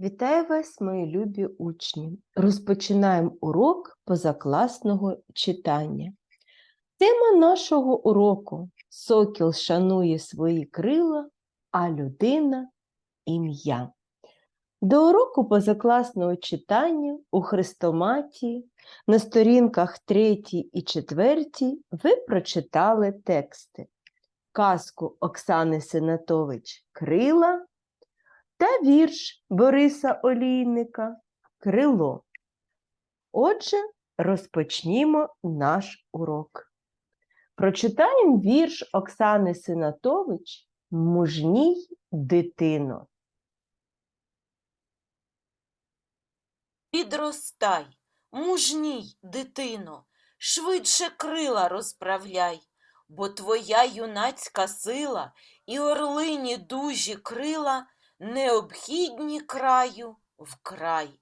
Вітаю вас, мої любі учні! Розпочинаємо урок позакласного читання. Тема нашого уроку Сокіл шанує свої крила, а людина ім'я. До уроку позакласного читання у хрестоматії на сторінках 3 і 4 ви прочитали тексти казку Оксани Сенатович Крила та вірш Бориса Олійника Крило. Отже, розпочнімо наш урок. Прочитаємо вірш Оксани Синатович Мужній дитино. Підростай, мужній, дитино, швидше крила розправляй, бо твоя юнацька сила і орлині дужі крила необхідні краю вкрай,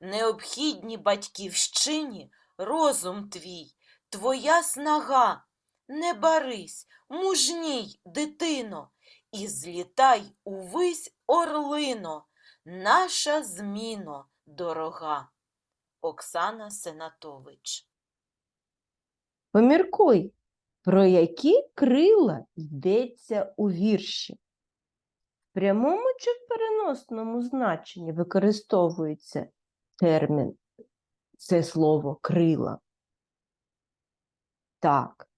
необхідні батьківщині розум твій, твоя снага. Не барись, мужній, дитино, і злітай увись орлино, наша зміно дорога. Оксана Сенатович. Поміркуй, про які крила йдеться у вірші. Прямому чи в переносному значенні використовується термін, це слово крила. Так,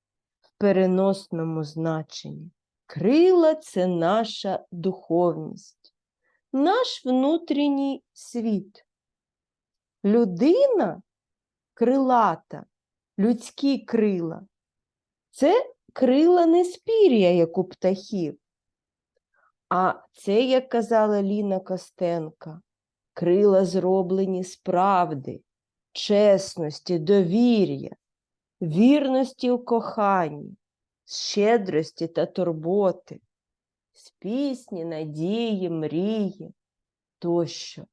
в переносному значенні. Крила це наша духовність, наш внутрішній світ. Людина крилата, людські крила. Це крила не спір'я, як у птахів. А це, як казала Ліна Костенка, крила зроблені з правди, чесності, довір'я, вірності у коханні, щедрості та турботи, з пісні, надії, мрії тощо.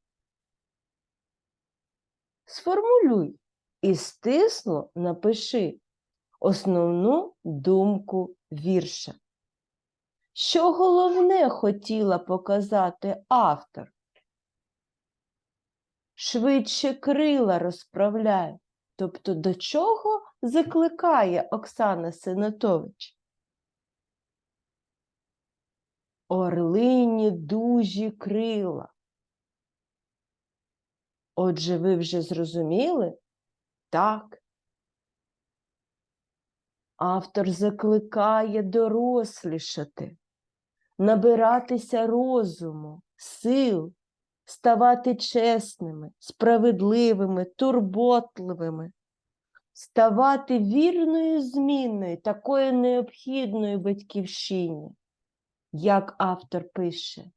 Сформулюй і стисло напиши основну думку вірша. Що головне хотіла показати автор? Швидше крила розправляє. Тобто до чого закликає Оксана Синатович? Орлині дужі крила. Отже, ви вже зрозуміли? Так. Автор закликає дорослішати, набиратися розуму, сил, ставати чесними, справедливими, турботливими, ставати вірною змінною, такою необхідною батьківщині, як автор пише.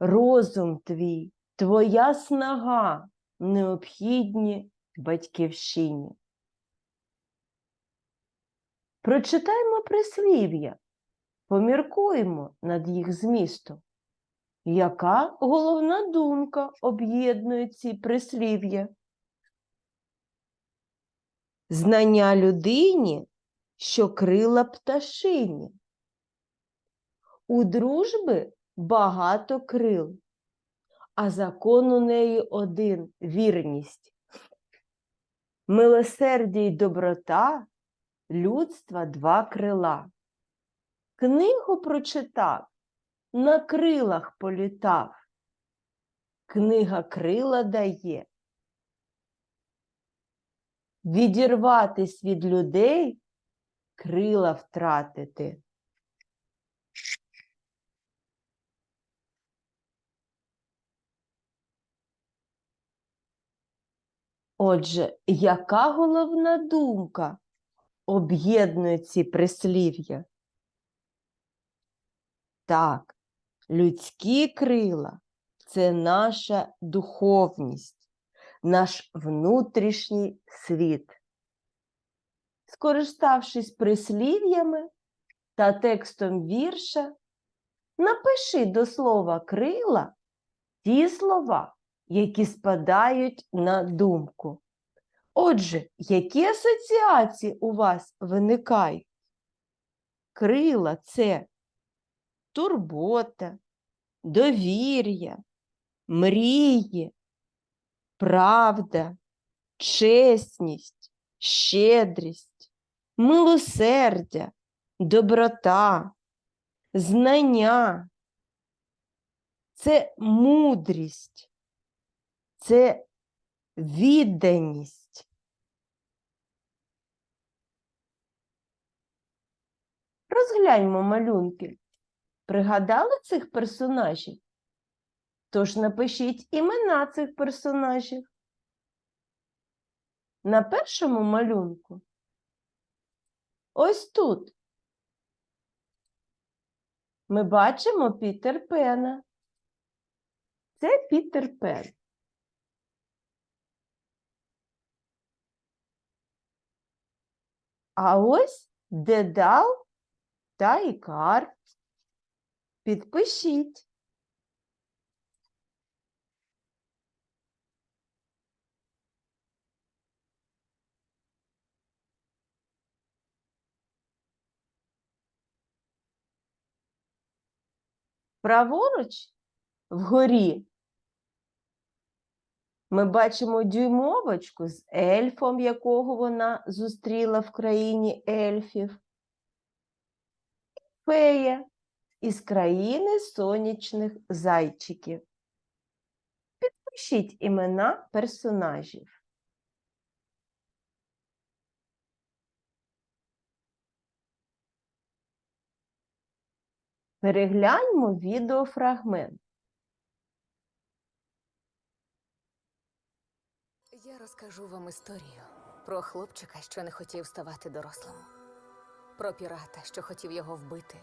Розум твій, твоя снага необхідні батьківщині. Прочитаймо прислів'я, поміркуємо над їх змістом. Яка головна думка об'єднує ці прислів'я? Знання людині, що крила пташині. У дружби багато крил, а закон у неї один вірність. Милосердя й доброта людства два крила. Книгу прочитав, на крилах політав. Книга крила дає. Відірватись від людей, крила втратити. Отже, яка головна думка об'єднує ці прислів'я? Так, людські крила це наша духовність, наш внутрішній світ. Скориставшись прислів'ями та текстом вірша, напиши до слова крила ті слова, які спадають на думку. Отже, які асоціації у вас виникають? Крила це турбота, довір'я, мрії, правда, чесність, щедрість, милосердя, доброта, знання. Це мудрість, це відданість. Розгляньмо малюнки. Пригадали цих персонажів? Тож напишіть імена цих персонажів. На першому малюнку. Ось тут. Ми бачимо Пітер Пена. Це Пітер Пен. А ось Дедал та Ікар. Підпишіть. Праворуч вгорі ми бачимо дюймовочку з ельфом, якого вона зустріла в країні ельфів. Фея із країни сонячних зайчиків. Підпишіть імена персонажів. Перегляньмо відеофрагмент. Я розкажу вам історію про хлопчика, що не хотів ставати дорослим, про пірата, що хотів його вбити,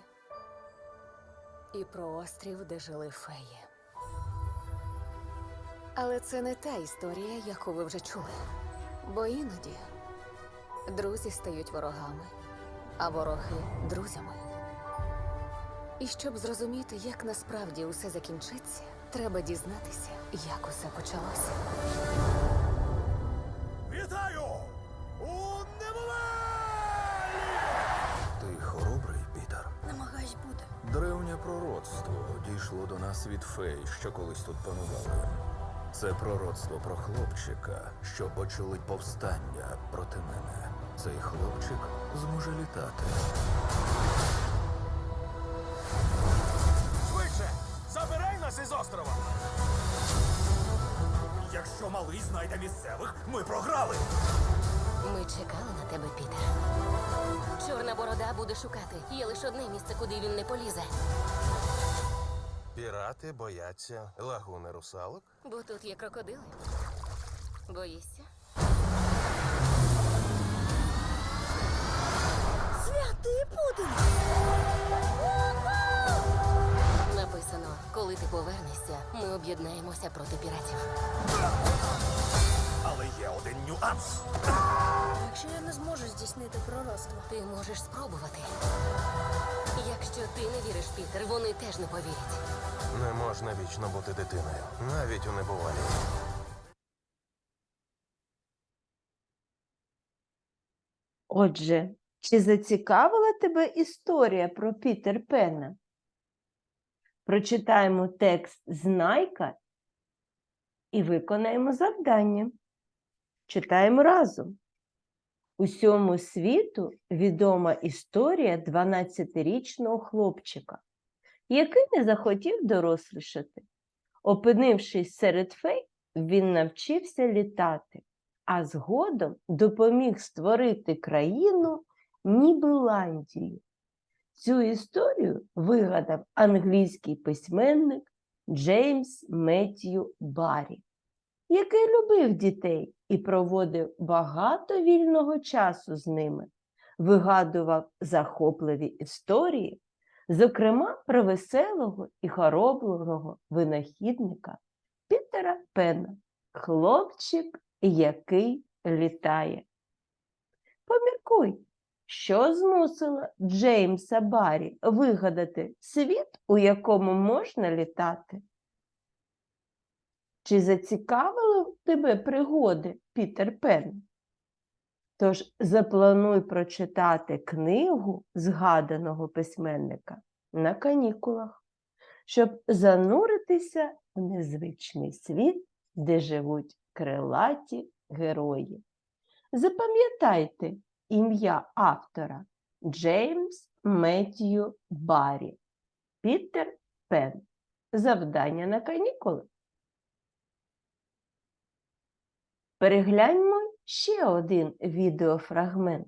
і про острів, де жили феї. Але це не та історія, яку ви вже чули. Бо іноді друзі стають ворогами, а вороги друзями. І щоб зрозуміти, як насправді усе закінчиться, треба дізнатися, як усе почалося. Фей, що колись тут панували. Це пророцтво про хлопчика, що очолить повстання проти мене. Цей хлопчик зможе літати. Швидше! Забирай нас із острова! Якщо малий знайде місцевих, ми програли! Ми чекали на тебе, Пітер. Чорна борода буде шукати. Є лише одне місце, куди він не полізе. Пірати бояться лагуни русалок. Бо тут є крокодили. Боїшся? Святий Путин! Написано, коли ти повернешся, ми об'єднаємося проти піратів. Але є один нюанс. Якщо я не зможу здійснити пророцтво, ти можеш спробувати. Якщо ти не віриш, Пітер, вони теж не повірять. Не можна вічно бути дитиною, навіть у небувалі. Отже, чи зацікавила тебе історія про Пітер Пена? Прочитаємо текст знайка і виконаємо завдання. Читаємо разом. Усьому світу відома історія 12-річного хлопчика, який не захотів дорослішати. Опинившись серед фей, він навчився літати, а згодом допоміг створити країну Нібеландію. Цю історію вигадав англійський письменник Джеймс Меттью Баррі, який любив дітей і проводив багато вільного часу з ними, вигадував захопливі історії, зокрема про веселого і хороброго винахідника Пітера Пена, хлопчик, який літає. Поміркуй, що змусило Джеймса Баррі вигадати світ, у якому можна літати? Чи зацікавили тебе пригоди Пітер Пен? Тож заплануй прочитати книгу згаданого письменника на канікулах. щоб зануритися в незвичний світ, де живуть крилаті герої. Запам'ятайте ім'я автора Джеймс Меттью Баррі, Пітер Пен. Завдання на канікули. Перегляньмо ще один відеофрагмент.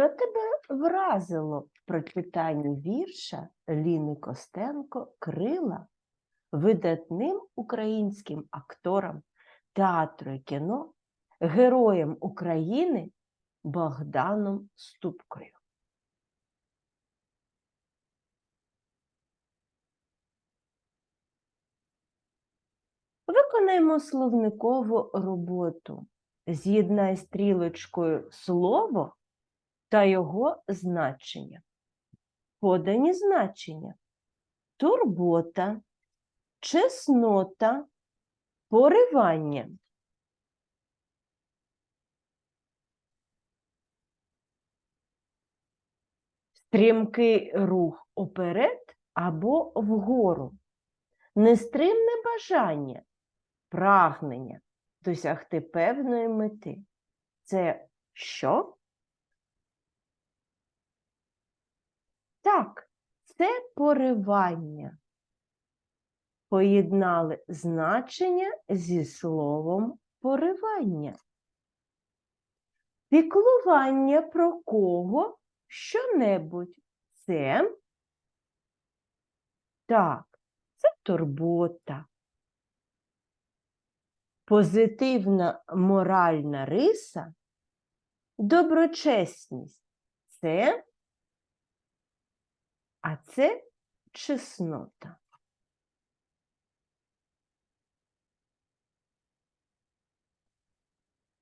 Що тебе вразило в прочитанні вірша Ліни Костенко Крила видатним українським акторам театру і кіно, героєм України Богданом Ступкою? Виконаємо словникову роботу. З'єднай стрілочкою слово та його значення. Подані значення турбота, чеснота, поривання. Стрімкий рух уперед або вгору. Нестримне бажання, прагнення досягти певної мети. Це що? Так, це поривання. Поєднали значення зі словом поривання. Піклування про кого що-небудь. Це так, це турбота. Позитивна моральна риса, доброчесність. Це а це чеснота.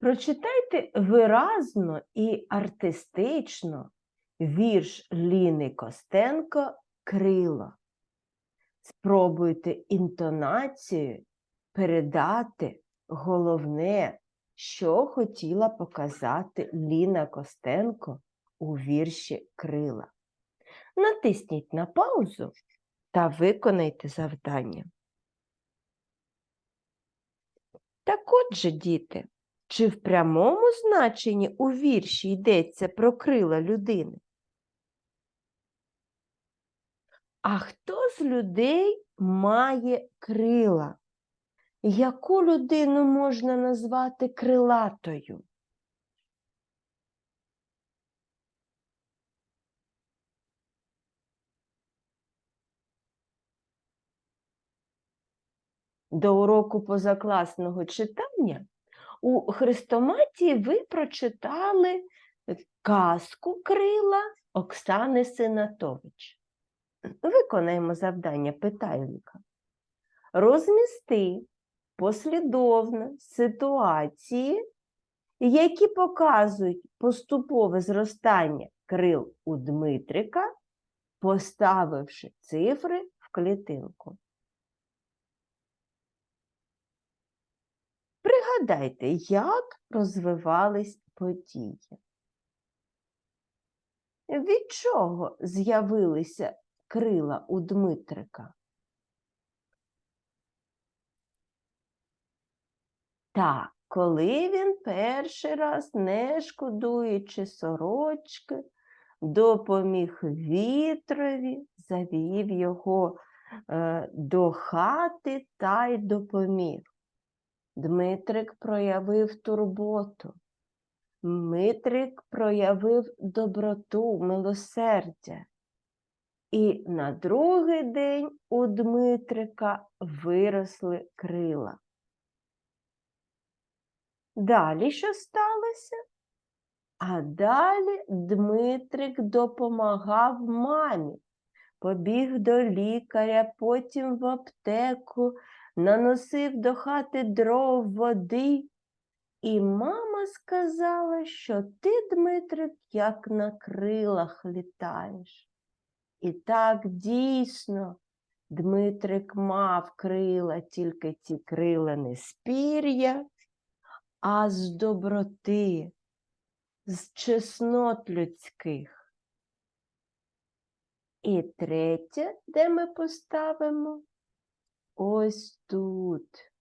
Прочитайте виразно і артистично вірш Ліни Костенко Крила. Спробуйте інтонацією передати головне, що хотіла показати Ліна Костенко у вірші Крила. Натисніть на паузу та виконайте завдання. Так отже, діти, чи в прямому значенні у вірші йдеться про крила людини? А хто з людей має крила? Яку людину можна назвати крилатою? До уроку позакласного читання у Хрестоматії ви прочитали казку крила Оксани Синатович. Виконаємо завдання питальника. Розмісти послідовно ситуації, які показують поступове зростання крил у Дмитрика, поставивши цифри в клітинку. Пригадайте, як розвивались події. Від чого з'явилися крила у Дмитрика? Так, коли він перший раз, не шкодуючи сорочки, допоміг вітрові, завів його е, до хати та й допоміг. Дмитрик проявив турботу. Дмитрик проявив доброту, милосердя. І на другий день у Дмитрика виросли крила. Далі що сталося? А далі Дмитрик допомагав мамі. Побіг до лікаря, потім в аптеку, наносив до хати дров води. І мама сказала, що ти, Дмитрик, як на крилах літаєш. І так дійсно Дмитрик мав крила, тільки ці крила не з пір'я, а з доброти, з чеснот людських. І третє, де ми поставимо? Ось тут.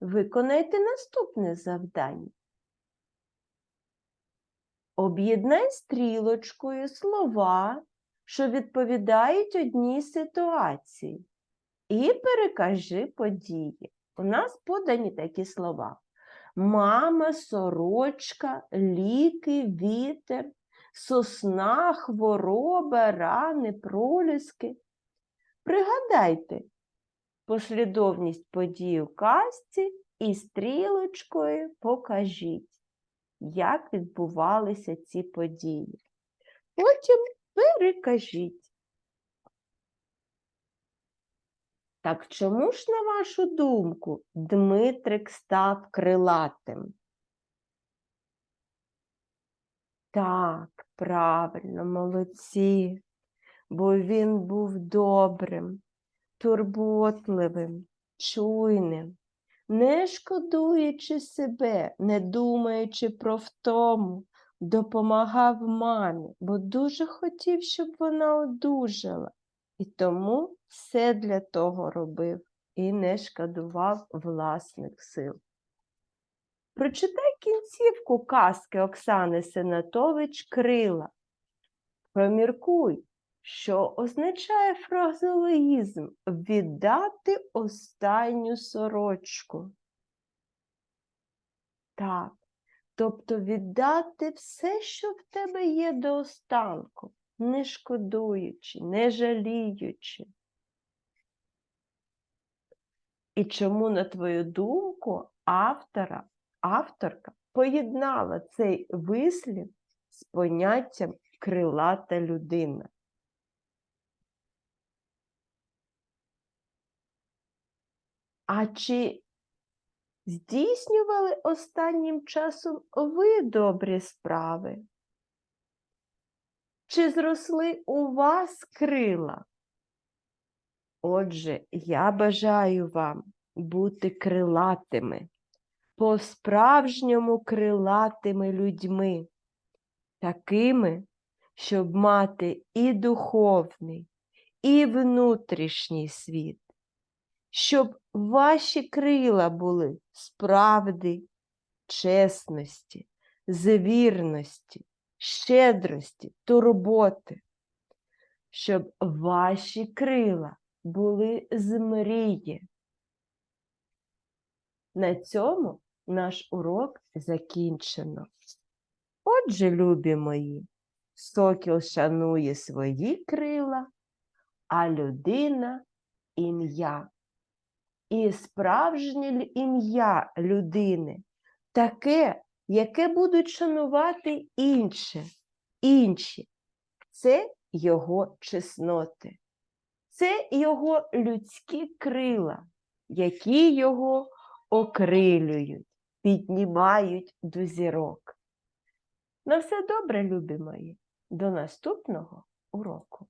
Виконайте наступне завдання. Об'єднай стрілочкою слова, що відповідають одній ситуації, і перекажи події. У нас подані такі слова: мама, сорочка, ліки, вітер, сосна, хвороба, рани, проліски. Пригадайте послідовність подій у казці і стрілочкою покажіть, як відбувалися ці події. Потім перекажіть. Так чому ж, на вашу думку, Дмитрик став крилатим? Так, правильно, молодці, бо він був добрим, турботливим, чуйним, не шкодуючи себе, не думаючи про втому, допомагав мамі, бо дуже хотів, щоб вона одужала. І тому все для того робив і не шкодував власних сил. Прочитай кінцівку казки Оксани Сенатович Крила. Проміркуй, що означає фразеологізм віддати останню сорочку. Так, тобто віддати все, що в тебе є до останку, не шкодуючи, не жаліючи. І чому, на твою думку, автора, авторка поєднала цей вислів з поняттям крилата людина? А чи здійснювали останнім часом ви добрі справи? Чи зросли у вас крила? Отже, я бажаю вам бути крилатими, по-справжньому крилатими людьми, такими, щоб мати і духовний, і внутрішній світ, щоб ваші крила були з правди, чесності, з вірності, щедрості, турботи, щоб ваші крила були з мрії. На цьому наш урок закінчено. Отже, любі мої, Сокіл шанує свої крила, а людина ім'я. І справжнє ім'я людини таке, яке будуть шанувати інше, інші. Це його чесноти, це його людські крила, які його окрилюють, піднімають до зірок. На все добре, любі мої. До наступного уроку.